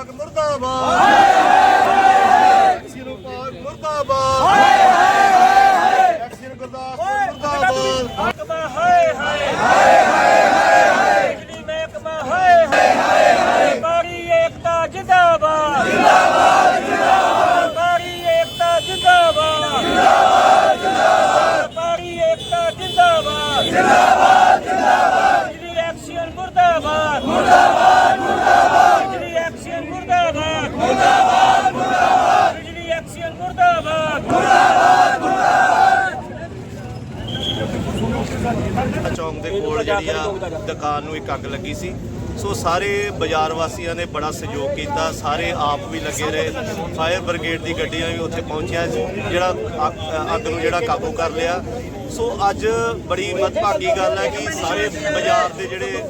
ਪਾਕ ਮੁਰਦਾਬਾਦ। ਐਕਸੀਅਨ ਪਾਕ ਮੁਰਦਾਬਾਦ। ਐਕਸੀਅਨ ਗੁਰਦਾਸਪੁਰ ਮੁਰਦਾਬਾਦ। ਮਹਿਕਮਾ ਹਾਏ ਹਾਏ ਹਾਏ। ਹਾਏ ਬਿਜਲੀ ਮਹਿਕਮਾ ਹਾਏ ਹਾਏ। ਹਾਏ ਵਪਾਰੀ ਏਕਤਾ ਜਿੰਦਾਬਾਦ। ਜਿੰਦਾਬਾਦ ਜਿੰਦਾਬਾਦ ਵਪਾਰੀ ਏਕਤਾ ਜਿੰਦਾਬਾਦ। ਜਿੰਦਾਬਾਦ ਜਿੰਦਾਬਾਦ ਵਪਾਰੀ ਏਕਤਾ ਜਿੰਦਾਬਾਦ ਜਿੰਦਾਬਾਦ ਬਿਜਲੀ ਐਕਸ਼ਨ ਮੁਰਦਾਬਾਦ ਮੁਰਦਾਬਾਦ ਮੁਰਦਾਬਾਦ ਬਿਜਲੀ ਐਕਸ਼ਨ ਮੁਰਦਾਬਾਦ ਮੁਰਦਾਬਾਦ ਮੁਰਦਾਬਾਦ ਬਿਜਲੀ ਐਕਸ਼ਨ ਮੁਰਦਾਬਾਦ ਚੌਂਕ ਦੇ ਕੋਲ ਜਿਹੜੀ ਆ ਦੁਕਾਨ ਨੂੰ ਇੱਕ ਅੱਗ ਲੱਗੀ ਸੀ। ਸੋ ਸਾਰੇ ਬਾਜ਼ਾਰ ਵਾਸੀਆਂ ਨੇ ਬੜਾ ਸਹਿਯੋਗ ਕੀਤਾ। ਸਾਰੇ ਆਪ ਵੀ ਲੱਗੇ ਰਹੇ। ਫਾਇਰ ਬ੍ਰਿਗੇਡ ਦੀ ਗੱਡੀਆਂ ਵੀ ਉੱਥੇ ਪਹੁੰਚਿਆ ਜਿਹੜਾ ਅੱਗ- ਅੱਗ ਨੂੰ ਜਿਹੜਾ ਕਾਬੂ ਕਰ ਲਿਆ। ਸੋ ਅੱਜ ਬੜੀ ਮਤਭਾਗੀ ਗੱਲ ਹੈ ਕਿ ਸਾਰੇ ਬਾਜ਼ਾਰ ਦੇ ਜਿਹੜੇ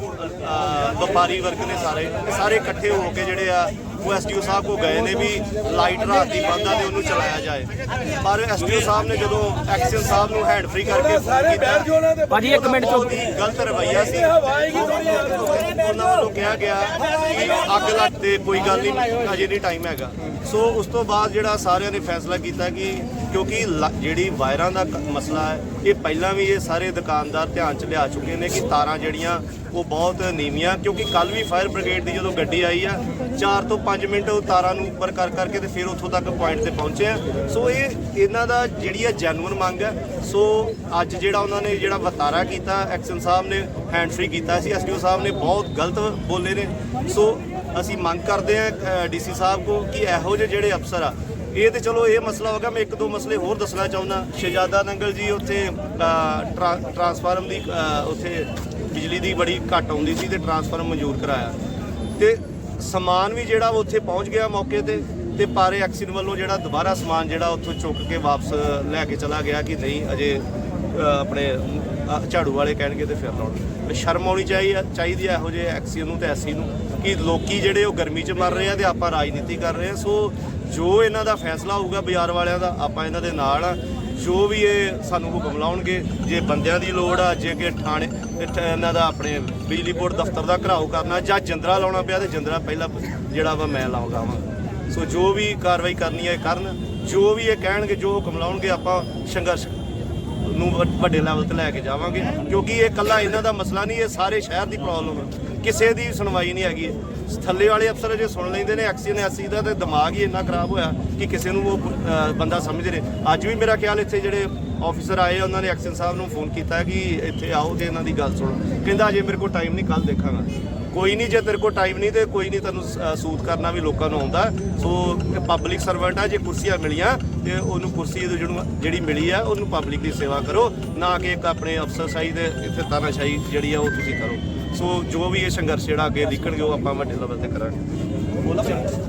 ਵਪਾਰੀ ਵਰਗ ਨੇ ਸਾਰੇ ਸਾਰੇ ਇਕੱਠੇ ਹੋ ਕੇ ਜਿਹੜੇ ਆ ਐਸਡੀਓ ਸਾਹਿਬ ਕੋ ਗਏ ਨੇ ਵੀ ਲਾਈਟ ਰਾਤ ਦੀ ਬੰਦ ਆ ਤੇ ਉਹਨੂੰ ਚਲਾਇਆ ਜਾਏ। ਪਰ ਐਸਡੀਓ ਸਾਹਿਬ ਨੇ ਜਦੋਂ ਐਕਸ਼ਨ ਸਾਹਿਬ ਨੂੰ ਹੈਂਡ ਫ੍ਰੀ ਕਰਕੇ ਫੋਨ ਕੀਤਾ ਭਾਜੀ ਇੱਕ ਮਿੰਟ ਹੀ ਗਲਤ ਰਵੱਈਆ ਸੀ। ਉਹਨਾਂ ਵੱਲੋਂ ਕਿਹਾ ਗਿਆ ਕਿ ਅੱਗ ਲੱਗ ਤੇ ਕੋਈ ਗੱਲ ਨਹੀਂ ਅਜੇ ਨਹੀਂ ਟਾਈਮ ਹੈਗਾ। ਸੋ ਉਸ ਤੋਂ ਬਾਅਦ ਜਿਹੜਾ ਸਾਰਿਆਂ ਨੇ ਫੈਸਲਾ ਕੀਤਾ ਕਿ ਕਿਉਂਕਿ ਜਿਹੜੀ ਵਾਇਰਾਂ ਦਾ ਮਸਲਾ ਹੈ ਇਹ ਪਹਿਲਾਂ ਵੀ ਇਹ ਸਾਰੇ ਦੁਕਾਨਦਾਰ ਧਿਆਨ ਚ ਲਿਆ ਚੁੱਕੇ ਨੇ ਕਿ ਤਾਰਾਂ ਜਿਹੜੀਆਂ ਉਹ ਬਹੁਤ ਨੀਵੀਆਂ ਕਿਉਂਕਿ ਕੱਲ ਵੀ ਫਾਇਰ ਬ੍ਰਿਗੇਡ ਦੀ ਜਦੋਂ ਗੱਡੀ ਆਈ ਆ 4 ਤੋਂ 5 ਮਿੰਟ ਉਹ ਤਾਰਾਂ ਨੂੰ ਉੱਪਰ ਕਰ ਕਰਕੇ ਤੇ ਫਿਰ ਉੱਥੋਂ ਤੱਕ ਪੁਆਇੰਟ ਤੇ ਪਹੁੰਚੇ ਆ। ਸੋ ਇਹ ਇਹਨਾਂ ਦਾ ਜਿਹੜੀ ਆ ਜੈਨੂਇਨ ਮੰਗ ਹੈ। ਸੋ ਅੱਜ ਜਿਹੜਾ ਉਹਨਾਂ ਨੇ ਜਿਹੜਾ ਵਤਾਰਾ ਕੀਤਾ ਐਕਸ਼ਨ ਸਾਹਿਬ ਨੇ ਹੈਂਡਫ੍ਰੀ ਕੀਤਾ ਸੀ। ਐਸਡੀਓ ਸਾਹਿਬ ਨੇ ਬਹੁਤ ਗਲਤ ਬੋਲੇ ਨੇ। ਸੋ ਅਸੀਂ ਮੰਗ ਕਰਦੇ ਆ ਡੀਸੀ ਸਾਹਿਬ ਕੋ ਕਿ ਇਹੋ ਜਿਹੇ ਜਿਹੜੇ ਅਫਸਰ ਆ ਇਹ ਤੇ ਚਲੋ ਇਹ ਮਸਲਾ ਹੋਗਾ ਮੈਂ ਇੱਕ ਦੋ ਮਸਲੇ ਹੋਰ ਦੱਸਣਾ ਚਾਹੁੰਦਾ। ਸ਼ਹਿਜ਼ਾਦਾ ਨੰਗਲ ਜੀ ਉੱਥੇ ਅ, ਟਰਾਂਸਫਾਰਮ ਦੀ ਉੱਥੇ ਬਿਜਲੀ ਦੀ ਬੜੀ ਘੱਟ ਆਉਂਦੀ ਸੀ ਤੇ ਟਰਾਂਸਫਾਰਮ ਮਨਜ਼ੂਰ ਕਰਾਇਆ। ਤੇ ਸਮਾਨ ਵੀ ਜਿਹੜਾ ਉਹ ਉੱਥੇ ਪਹੁੰਚ ਗਿਆ ਮੌਕੇ ਤੇ ਤੇ ਪਰ ਐਕਸੀਨ ਵੱਲੋਂ ਜਿਹੜਾ ਦੁਬਾਰਾ ਸਮਾਨ ਜਿਹੜਾ ਉੱਥੋਂ ਚੁੱਕ ਕੇ ਵਾਪਸ ਲੈ ਕੇ ਚਲਾ ਗਿਆ ਕਿ ਨਹੀਂ, ਅਜੇ ਆਪਣੇ ਝਾੜੂ ਵਾਲੇ ਕਹਿਣਗੇ ਤੇ ਫਿਰ ਲਾਉਣ ਸ਼ਰਮ ਆਉਣੀ ਚਾਹੀ, ਚਾਹੀਦੀ ਹੈ ਇਹੋ ਜਿਹੇ ਐਕਸੀਅਨ ਨੂੰ ਤੇ ਐਸੀ ਨੂੰ ਕਿ ਲੋਕੀ ਜਿਹੜੇ ਉਹ ਗਰਮੀ 'ਚ ਮਰ ਰਹੇ ਆ ਤੇ ਆਪਾਂ ਰਾਜਨੀਤੀ ਕਰ ਰਹੇ ਆ। ਸੋ ਜੋ ਇਹਨਾਂ ਦਾ ਫੈਸਲਾ ਹੋਊਗਾ ਬਾਜ਼ਾਰ ਵਾਲਿਆਂ ਦਾ, ਆਪਾਂ ਇਹਨਾਂ ਦੇ ਨਾਲ ਆ। ਜੋ ਵੀ ਇਹ ਸਾਨੂੰ ਹੁਕਮ ਲਾਉਣਗੇ, ਜੇ ਬੰਦਿਆਂ ਦੀ ਲੋੜ ਆ, ਜੇ ਕਿ ਥਾਣੇ ਇੱਥੇ ਇਹਨਾਂ ਦਾ ਆਪਣੇ ਬਿਜਲੀ ਬੋਰਡ ਦਫ਼ਤਰ ਦਾ ਘਰਾਓ ਕਰਨਾ, ਜਾਂ ਜੰਦਰਾ ਲਾਉਣਾ ਪਿਆ ਤੇ ਜੰਦਰਾ ਪਹਿਲਾਂ ਜਿਹੜਾ ਵਾ ਮੈਂ ਲਾਉਂਗਾ ਵਾ। ਸੋ ਜੋ ਵੀ ਕਾਰਵਾਈ ਕਰਨੀ ਹੈ ਕਰਨ, ਜੋ ਵੀ ਇਹ ਕਹਿਣਗੇ, ਜੋ ਹੁਕਮ ਲਾਉਣਗੇ, ਆਪਾਂ ਸੰਘਰਸ਼ ਨੂੰ ਵੱਡ- ਵੱਡੇ ਲੈਵਲ ਤੇ ਲੈ ਕੇ ਜਾਵਾਂਗੇ, ਕਿਉਂਕਿ ਇਹ ਕੱਲਾ ਇਹਨਾਂ ਦਾ ਮਸਲਾ ਨਹੀਂ, ਇਹ ਸਾਰੇ ਸ਼ਹਿਰ ਦੀ ਪ੍ਰੋਬਲਮ ਹੈ ਕਿਸੇ ਦੀ ਸੁਣਵਾਈ ਨਹੀਂ ਹੈਗੀ। ਥੱਲੇ ਵਾਲੇ ਅਫਸਰ ਜੇ ਸੁਣ ਲੈਂਦੇ ਨੇ ਐਕਸੀਅਨ ਐਸੀ ਦਾ ਤੇ ਦਿਮਾਗ ਹੀ ਇੰਨਾ ਖਰਾਬ ਹੋਇਆ ਕਿ ਕਿਸੇ ਨੂੰ ਉਹ ਅ, ਬੰਦਾ ਸਮਝਦੇ ਨੇ ਅੱਜ ਵੀ ਮੇਰਾ ਖਿਆਲ ਇੱਥੇ ਜਿਹੜੇ ਆਫੀਸਰ ਆਏ ਉਹਨਾਂ ਨੇ ਐਕਸ਼ਨ ਸਾਹਿਬ ਨੂੰ ਫੋਨ ਕੀਤਾ ਕਿ ਇੱਥੇ ਆਓ ਤੇ ਇਹਨਾਂ ਦੀ ਗੱਲ ਸੁਣੋ। ਕਹਿੰਦਾ ਅਜੇ ਮੇਰੇ ਕੋਲ ਟਾਈਮ ਨਹੀਂ ਕੱਲ ਦੇਖਾਂਗਾ। ਕੋਈ ਨਹੀਂ ਜੇ ਤੇਰੇ ਕੋਲ ਟਾਈਮ ਨਹੀਂ ਤੇ ਕੋਈ ਨਹੀਂ ਤੈਨੂੰ ਸ- ਸੂਤ ਕਰਨਾ ਵੀ ਲੋਕਾਂ ਨੂੰ ਆਉਂਦਾ। ਸੋ ਪਬਲਿਕ ਸਰਵੈਂਟ ਆ ਜੇ ਕੁਰਸੀਆਂ ਮਿਲੀਆਂ ਤੇ ਉਹਨੂੰ ਕੁਰਸੀ ਦੀ ਜਿਹਨੂੰ- ਜਿਹੜੀ ਮਿਲੀ ਆ ਉਹਨੂੰ ਪਬਲਿਕ ਦੀ ਸੇਵਾ ਕਰੋ। ਨਾ ਕਿ ਇੱਕ ਆਪਣੇ ਅਫਸਰਸ਼ਾਹੀ ਦੇ ਇੱਥੇ ਤਾਨਾਸ਼ਾਹੀ ਜਿਹੜੀ ਆ ਉਹ ਤੁਸੀਂ ਕਰੋ। ਸੋ ਜੋ ਵੀ ਇਹ ਸੰਘਰਸ਼ ਜਿਹੜਾ ਅੱਗੇ ਲਿਖਣਗੇ ਉਹ ਆਪਾਂ ਵੱਡੇ ਲੈਵਲ ਤੇ ਕਰਾਂਗੇ।